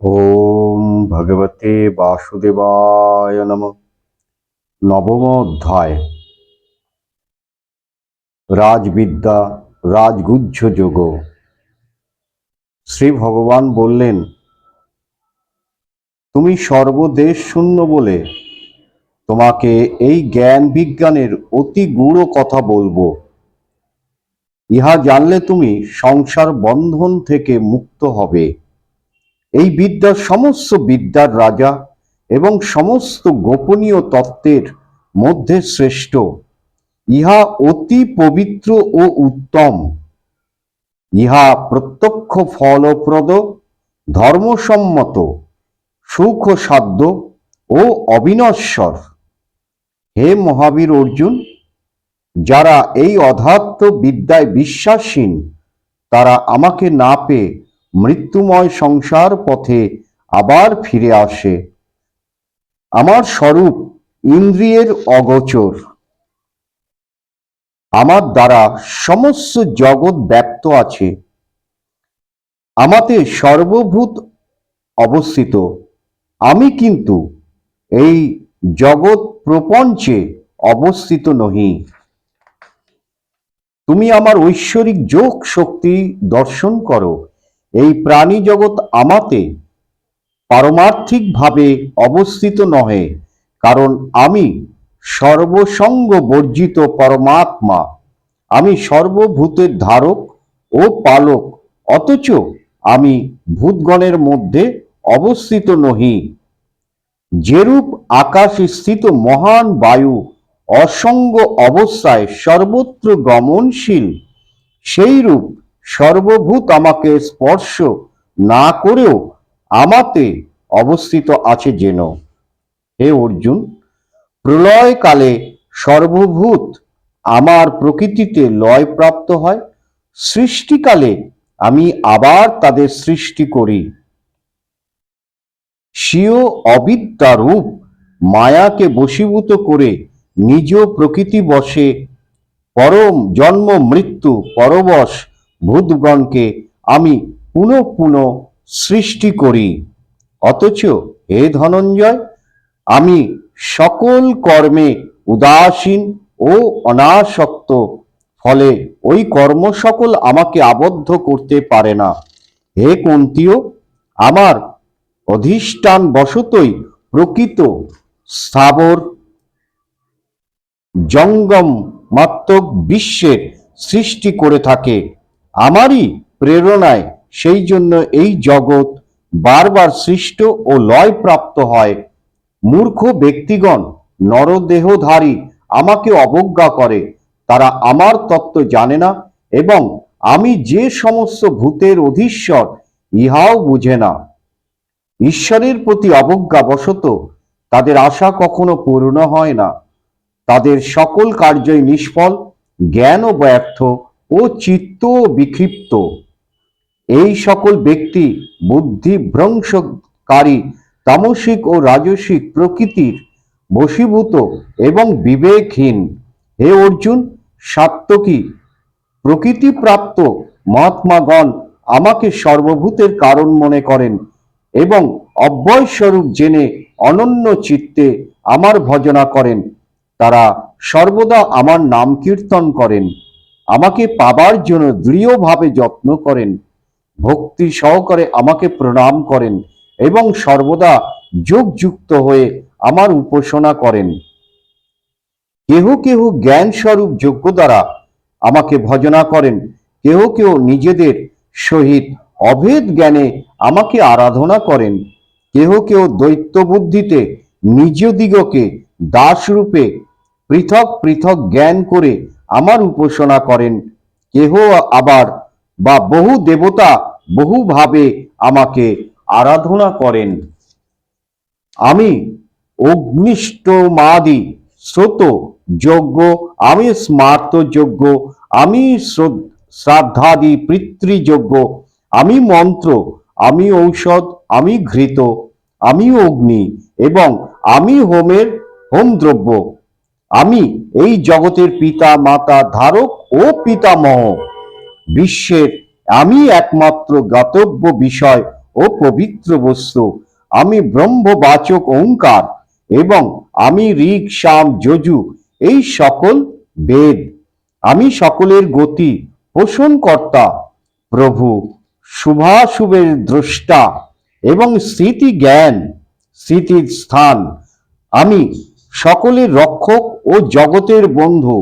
ওম ভগবতে বাসুদেবায় নম। নবম অধ্যায় রাজবিদ্যা, রাজগুহ্য যোগ। শ্রী ভগবান বললেন, তুমি সর্বদেশ শূন্য বলে তোমাকে এই জ্ঞান বিজ্ঞানের অতি গূঢ় কথা বলব। ইহা জানলে তুমি সংসার বন্ধন থেকে মুক্ত হবে। এই বিদ্যা সমস্ত বিদ্যার রাজা এবং সমস্ত গোপনীয় তত্ত্বের মধ্যে শ্রেষ্ঠ। ইহা অতি পবিত্র ও উত্তম। ইহা প্রত্যক্ষ ফলপ্রদ, ধর্মসম্মত সুখ সাধ্য ও অবিনশ্বর। হে মহাবীর অর্জুন, যারা এই অধাত্ম বিদ্যায় বিশ্বাসহীন, তারা আমাকে না পেয়ে মৃত্যুময় সংসার পথে আবার ফিরে আসে। আমার স্বরূপ ইন্দ্রিয়ের অগোচর। আমার দ্বারা সমস্ত জগৎ ব্যক্ত আছে। আমাতে সর্বভূত অবস্থিত। আমি কিন্তু এই জগৎ প্রপঞ্চে অবস্থিত নহি। তুমি আমার ঐশ্বরিক যোগ শক্তি দর্শন করো। এই প্রাণী জগৎ আমাতে পারমার্থিকভাবে অবস্থিত নহে, কারণ আমি সর্বসঙ্গ বর্জিত পরমাত্মা। আমি সর্বভূতের ধারক ও পালক, অথচ আমি ভূতগণের মধ্যে অবস্থিত নহি। যেরূপ আকাশ স্থিত মহান বায়ু অসঙ্গ অবস্থায় সর্বত্র গমনশীল, সেইরূপ সর্বভূত আমাকে স্পর্শ না করেও আমাতে অবস্থিত আছে যেন। হে অর্জুন, প্রলয়কালে সর্বভূত আমার প্রকৃতিতে লয় প্রাপ্ত হয়। সৃষ্টিকালে আমি আবার তাদের সৃষ্টি করি। স্বীয় অবিদ্যা রূপ মায়াকে বশীভূত করে নিজ প্রকৃতি বসে, পরম জন্ম মৃত্যু পরবশ ভূতগণকে আমি পুনঃ পুনঃ সৃষ্টি করি। অথচ হে ধনঞ্জয়, আমি সকল কর্মে উদাসীন ও অনাসক্ত, ফলে ওই কর্ম সকল আমাকে আবদ্ধ করতে পারে না। হে কুন্তীয়, আমার অধিষ্ঠান বশতই প্রকৃত স্থাবর। জঙ্গম মাত্মক বিশ্বের সৃষ্টি করে থাকে। আমারই প্রেরণায় সেই জন্য এই জগৎ বারবার সৃষ্ট ও লয় প্রাপ্ত হয়। মূর্খ ব্যক্তিগণ নরদেহধারী আমাকে অবজ্ঞা করে। তারা আমার তত্ত্ব জানে না এবং আমি যে সমস্ত ভূতের অধীশ্বর, ইহাও বুঝে না। ঈশ্বরের প্রতি অবজ্ঞাবশত তাদের আশা কখনো পূর্ণ হয় না। তাদের সকল কার্যই নিষ্ফল জ্ঞান ও ব্যর্থ ও চিত্ত বিক্ষিপ্ত। এই সকল ব্যক্তি বুদ্ধি ভ্রংশকারী, তামসিক ও রাজসিক প্রকৃতির বশীভূত এবং বিবেকহীন। হে অর্জুন সাত্তকী প্রকৃতিপ্রাপ্ত মহাত্মাগণ আমাকে সর্বভূতের কারণ মনে করেন এবং অব্যয় স্বরূপ জেনে অনন্য চিত্তে আমার ভজনা করেন। তারা সর্বদা আমার নাম কীর্তন করেন। আমাকে পাবার জন্য দৃঢ়ভাবে যত্ন করেন, ভক্তি সহকারে আমাকে প্রণাম করেন এবং সর্বদা যোগযুক্ত হয়ে আমার উপাসনা করেন। কেহ কেহ জ্ঞান স্বরূপ যোগ্য দ্বারা আমাকে ভজনা করেন, কেহ কেহ নিজেদের সহিত অভেদ জ্ঞানে আমাকে আরাধনা করেন, কেহ কেউ দৈত্য বুদ্ধিতে নিজ দিগকে দাস পৃথক পৃথক জ্ঞান করে আমার উপাসনা করেন। কেহ আবার বা বহু দেবতা বহুভাবে আমাকে আরাধনা করেন। আমি অগ্নিষ্টমাদি স্রোত যজ্ঞ আমি স্মার্ত যজ্ঞ আমি শ্রদ- শ্রাদ্ধাদি পিতৃযজ্ঞ আমি মন্ত্র, আমি ঔষধ, আমি ঘৃত, আমি অগ্নি এবং আমি হোমের হোম দ্রব্য আমি এই জগতের পিতা, মাতা, ধারক ও পিতামহ। বিশ্বের আমি একমাত্র জ্ঞাতব্য বিষয় ও পবিত্র বস্তু। আমি ব্রহ্মবাচক ওঙ্কার এবং আমি ঋক শাম যজু, এই সকল বেদ। আমি সকলের গতি পোষণকর্তা, প্রভু, শুভাশুভের দ্রষ্টা এবং স্মৃতি জ্ঞান স্মৃতির স্থান। আমি সকলের রক্ষক ও জগতের বন্ধু।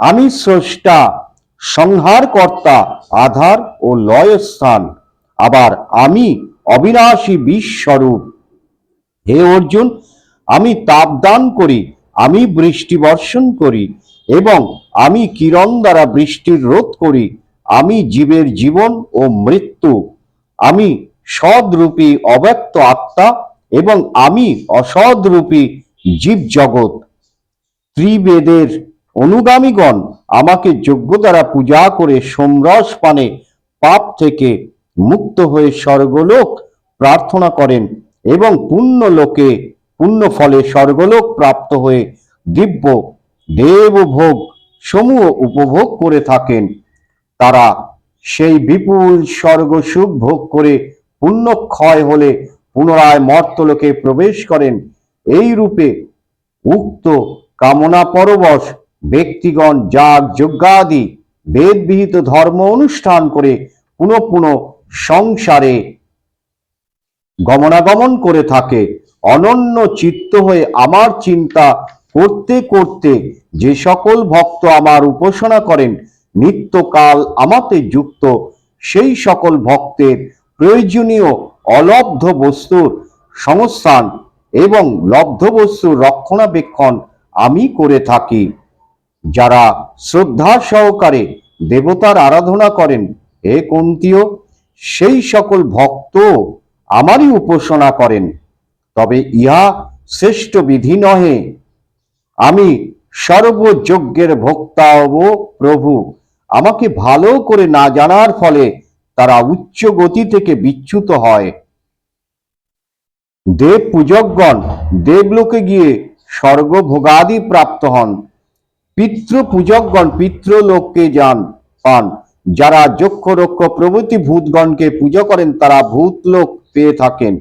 আমি স্রষ্টা, সংহারকর্তা, আধার ও লয়স্থান। আবার আমি অবিনাশী বিশ্বরূপ। হে অর্জুন, আমি তাপ দান করি, আমি বৃষ্টি বর্ষণ করি এবং আমি কিরণ দ্বারা বৃষ্টির রোধ করি। আমি জীবের জীবন ও মৃত্যু। আমি সদরূপী অব্যক্ত আত্মা এবং আমি অসদরূপী জীব জগৎ ত্রিবেদের অনুগামীগণ আমাকে যোগ্য দ্বারা পূজা করে সোমরস পানে পাপ থেকে মুক্ত হয়ে স্বর্গলোক প্রার্থনা করেন এবং পুণ্য লোকে পুণ্য ফলে স্বর্গলোক প্রাপ্ত হয়ে দিব্য দেবভোগ সমূহ উপভোগ করে থাকেন। তারা সেই বিপুল স্বর্গ সুখ ভোগ করে পুণ্য ক্ষয় হলে পুনরায় মর্তলোকে প্রবেশ করেন এই রূপে উক্ত কামনা পরবশ ব্যক্তিগণ যাগ যজ্ঞাদি বেদবিহিত ধর্ম অনুষ্ঠান করে পুনঃ পুনঃ সংসারে গমনাগমন করে থাকে। অনন্য চিত্ত হয়ে আমার চিন্তা করতে করতে যে সকল ভক্ত আমার উপাসনা করেন, নিত্যকাল আমাতে যুক্ত, সেই সকল ভক্তের প্রয়োজনীয় অলব্ধ বস্তুর সংস্থান এবং লব্ধ বস্তুর রক্ষণাবেক্ষণ আমি করে থাকি। যারা শ্রদ্ধা সহকারে দেবতার আরাধনা করেন, হে কুন্তীয়, সেই সকল ভক্ত আমারই উপাসনা করেন। তবে ইহা শ্রেষ্ঠ বিধি নহে। আমি সর্বযজ্ঞের ভোক্তা প্রভু। আমাকে ভালো করে না জানার ফলে তারা উচ্চ গতি থেকে বিচ্যুত হয়। দেব পূজকগণ, দেবলোকে গিয়ে স্বর্গ ভোগাদি প্রাপ্ত হন। পিতৃ পূজকগণ পিতৃলোককে যান, পান। যারা যক্ষ রক্ষ প্রভৃতি ভূতগণকে পূজা করেন, তারা ভূতলোক পেয়ে থাকেন।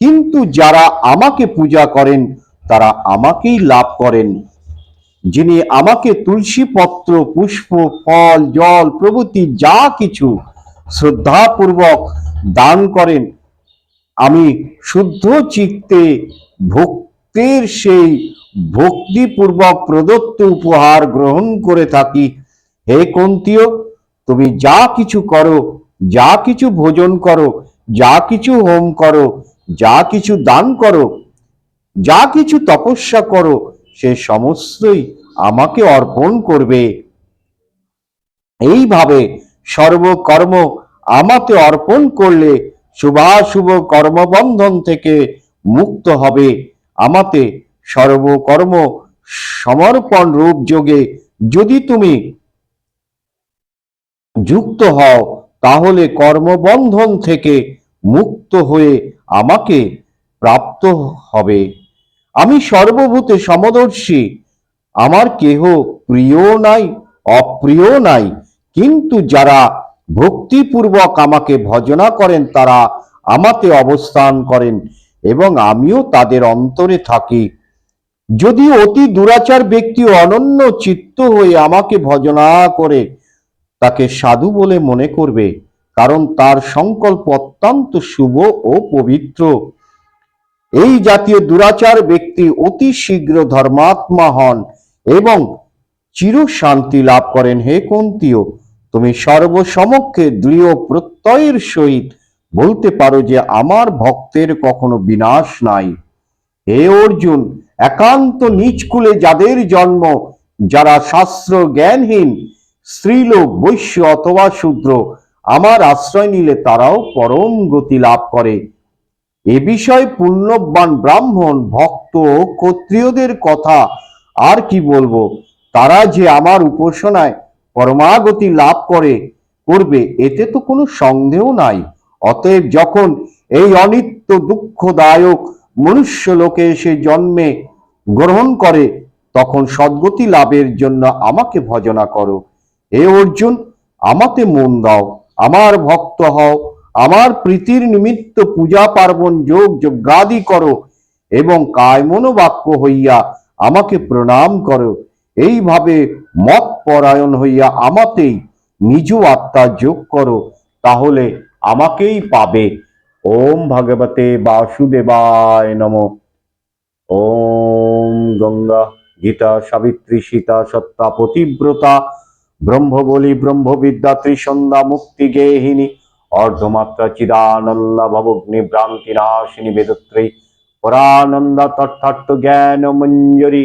কিন্তু যারা আমাকে পূজা করেন, তারা আমাকেই লাভ করেন। যিনি আমাকে তুলসী পত্র পুষ্প, ফল, জল প্রভৃতি যা কিছু শ্রদ্ধাপূর্বক দান করেন আমি শুদ্ধ চিত্তে ভক্তের সেই ভক্তিপূর্বক প্রদত্ত উপহার গ্রহণ করে থাকি। হে কন্তীয়, তুমি যা কিছু করো, যা কিছু ভোজন করো, যা কিছু হোম করো, যা কিছু দান করো, যা কিছু তপস্যা করো, সে সমস্তই আমাকে অর্পণ করবে। এইভাবে সর্বকর্ম আমাতে অর্পণ করলে শুভাশুভ কর্মবন্ধন থেকে মুক্ত হবে। আমাতে সর্বকর্ম সমর্পণ রূপ যোগে যদি তুমি যুক্ত হও, তাহলে কর্মবন্ধন থেকে মুক্ত হয়ে আমাকে প্রাপ্ত হবে। আমি সর্বভূতে সমদর্শী। আমার কেহ প্রিয় নাই, অপ্রিয় নাই। কিন্তু যারা ভক্তিপূর্বক আমাকে ভজনা করেন, তারা আমাতে অবস্থান করেন এবং আমিও তাদের অন্তরে থাকি। যদি অতি দুরাচার ব্যক্তি অনন্য চিত্ত হয়ে আমাকে ভজনা করে, তাকে সাধু বলে মনে করবে, কারণ তার সংকল্প অত্যন্ত শুভ ও পবিত্র। এই জাতীয় দুরাচার ব্যক্তি অতি শীঘ্র ধর্মাত্মা হন এবং চির শান্তি লাভ করেন। হে কুন্তীয় তুমি সর্বসমক্ষে দৃঢ় প্রত্যয়ের সহিত বলতে পারো যে আমার ভক্তের কখনো বিনাশ নাই। হে অর্জুন, একান্ত নিচকুলে যাদের জন্ম, যারা শাস্ত্র জ্ঞানহীন স্ত্রীলোক, বৈশ্য অথবা শূদ্র, আমার আশ্রয় নিলে তারাও পরম গতি লাভ করে। এ বিষয়ে পুণ্যবান ব্রাহ্মণ, ভক্ত ক্ষত্রিয়দের কথা আর কি বলব? তারা যে আমার উপাসনায় পরমাগতি লাভ করে, করবে, এতে তো কোনো সন্দেহ নাই। অতএব যখন এই অনিত্য দুঃখদায়ক মনুষ্য লোকে এসে জন্মে গ্রহণ করে, তখন সদ্গতি লাভের জন্য আমাকে ভজনা করো। হে অর্জুন, আমাতে মন দাও, আমার ভক্ত হও, আমার প্রীতির নিমিত্ত পূজা পার্বণ যোগ যজ্ঞাদি করো এবং কায় মনোবাক্য হইয়া আমাকে প্রণাম করো। এইভাবে মত পরায়ণ হইয়া আমাতেই নিজ আত্মা যোগ করো, তাহলে আমাকেই পাবে। ওম ভগবতে বাসুদেবায় নম। ওম গঙ্গা গীতা সাবিত্রী সীতা সত্তা পতিব্রতা ব্রহ্মবলি ব্রহ্মবিদ্যা ত্রিসন্ধ্যা মুক্তি গেহিনী অর্ধমাত্রা চিদানন্দা ভবগ্নি ভ্রান্তি নাশিনী বেদত্রী পরানন্দা তথার্থ জ্ঞান মঞ্জরি